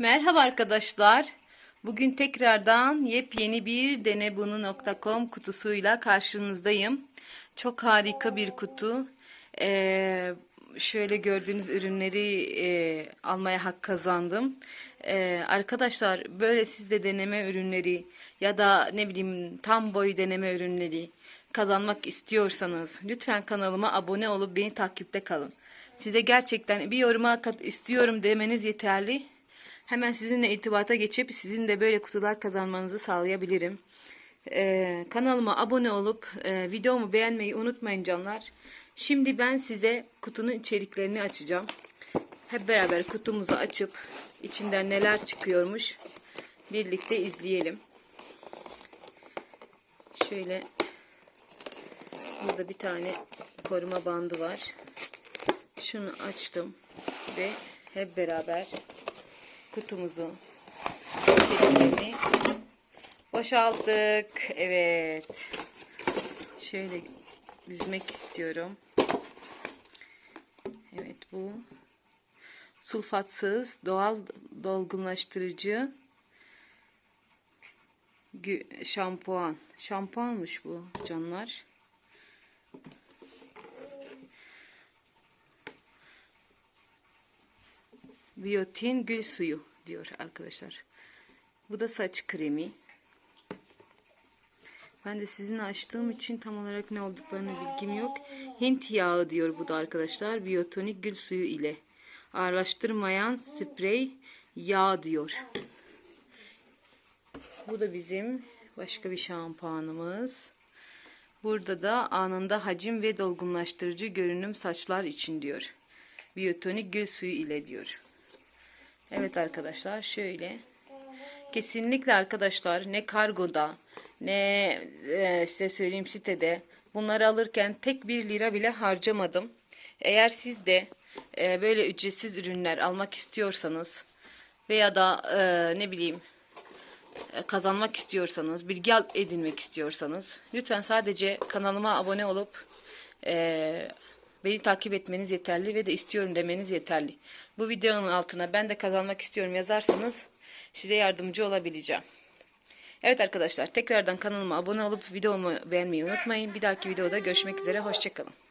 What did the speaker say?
Merhaba arkadaşlar. Bugün tekrardan yepyeni bir denebunu.com kutusuyla karşınızdayım. Çok harika bir kutu. Ee, şöyle gördüğünüz ürünleri e, almaya hak kazandım. Ee, arkadaşlar böyle siz de deneme ürünleri ya da ne bileyim tam boy deneme ürünleri kazanmak istiyorsanız lütfen kanalıma abone olup beni takipte kalın. Size gerçekten bir yoruma istiyorum demeniz yeterli. Hemen sizinle irtibata geçip sizin de böyle kutular kazanmanızı sağlayabilirim. Ee, kanalıma abone olup e, videomu beğenmeyi unutmayın canlar. Şimdi ben size kutunun içeriklerini açacağım. Hep beraber kutumuzu açıp içinden neler çıkıyormuş birlikte izleyelim. Şöyle burada bir tane koruma bandı var. Şunu açtım ve hep beraber kutumuzu içeriğimizi boşalttık. Evet. Şöyle dizmek istiyorum. Evet bu sulfatsız doğal dolgunlaştırıcı şampuan. Şampuanmış bu canlar. Biyotin gül suyu diyor arkadaşlar. Bu da saç kremi. Ben de sizin açtığım için tam olarak ne olduklarını bilgim yok. Hint yağı diyor bu da arkadaşlar. Biyotonik gül suyu ile. Ağırlaştırmayan sprey yağ diyor. Bu da bizim başka bir şampuanımız. Burada da anında hacim ve dolgunlaştırıcı görünüm saçlar için diyor. Biyotonik gül suyu ile diyor. Evet arkadaşlar şöyle. Kesinlikle arkadaşlar ne kargoda ne e, size söyleyeyim sitede bunları alırken tek bir lira bile harcamadım. Eğer siz de e, böyle ücretsiz ürünler almak istiyorsanız veya da e, ne bileyim e, kazanmak istiyorsanız, bilgi edinmek istiyorsanız lütfen sadece kanalıma abone olup e, beni takip etmeniz yeterli ve de istiyorum demeniz yeterli. Bu videonun altına ben de kazanmak istiyorum yazarsanız size yardımcı olabileceğim. Evet arkadaşlar tekrardan kanalıma abone olup videomu beğenmeyi unutmayın. Bir dahaki videoda görüşmek üzere. Hoşçakalın.